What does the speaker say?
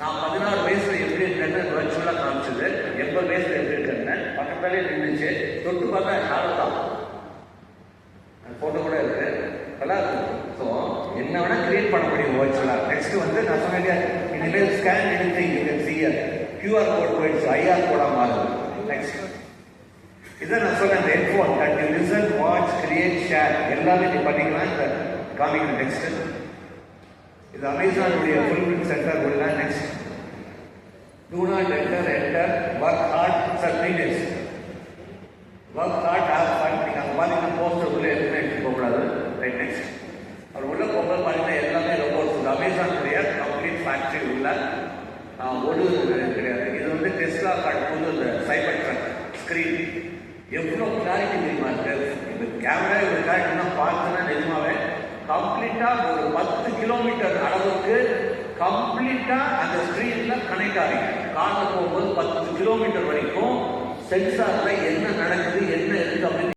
நான் பதினாறு வயசுல எப்படி இருக்கேன்னு virtual-ஆ காமிச்சது. எண்பது வயசுல எப்படி இருக்கேன்னு பக்கத்தாலே நின்றுச்சு தொட்டு பார்த்தா ஷாலோ தான். ஃபோட்டோ கூட இருக்கு. நல்லா இருக்கும் ஸோ என்ன வேணா கிரியேட் பண்ண முடியும் virtual-ஆ நெக்ஸ்ட் வந்து நான் சொன்னேன் இனிமேல் scan anything you can see QR code போயிடுச்சு. ஐஆர் கோடாக மாறுது. நெக்ஸ்ட் இதை நான் சொன்னேன் இந்த headphone that you listen watch create share எல்லாமே நீ பண்ணிக்கலாம். இந்த காமிக்கிற நெக்ஸ்ட் இது அமேசானுடைய ஃபுல்ஃபில் சென்டர் உள்ள next do not enter enter work hard sir work hard of fun நீங்கள் அங்கே பார்த்தீங்கன்னா போஸ்டர் உள்ளே எதுவுமே எடுத்து போகக்கூடாது ரைட் நெக்ஸ்ட் அவர் உள்ள போகும்போது பார்த்தீங்கன்னா எல்லாமே ரோபோட்ஸ் இந்த அமேசானுடைய கம்ப்ளீட் ஃபேக்ட்ரி உள்ள ஒரு கிடையாது. இது வந்து டெஸ்லா வந்து இந்த சைபர் ட்ரக் ஸ்க்ரீன் எவ்வளோ கிளாரிட்டி தெரியுமா இருக்கு இந்த கேமரா ஒரு கிளாரிட்டினா பார்த்தோன்னா நிஜமாவே கம்ப்ளீட்டாக ஒரு பத்து கிலோமீட்டர் அளவுக்கு கம்ப்ளீட்டாக அந்த ஸ்க்ரீனில் கனெக்ட் ஆகிங்க காரில் போகும்போது பத்து கிலோமீட்டர் வரைக்கும் சென்சாரில் என்ன நடக்குது என்ன இருக்குது அப்படின்னு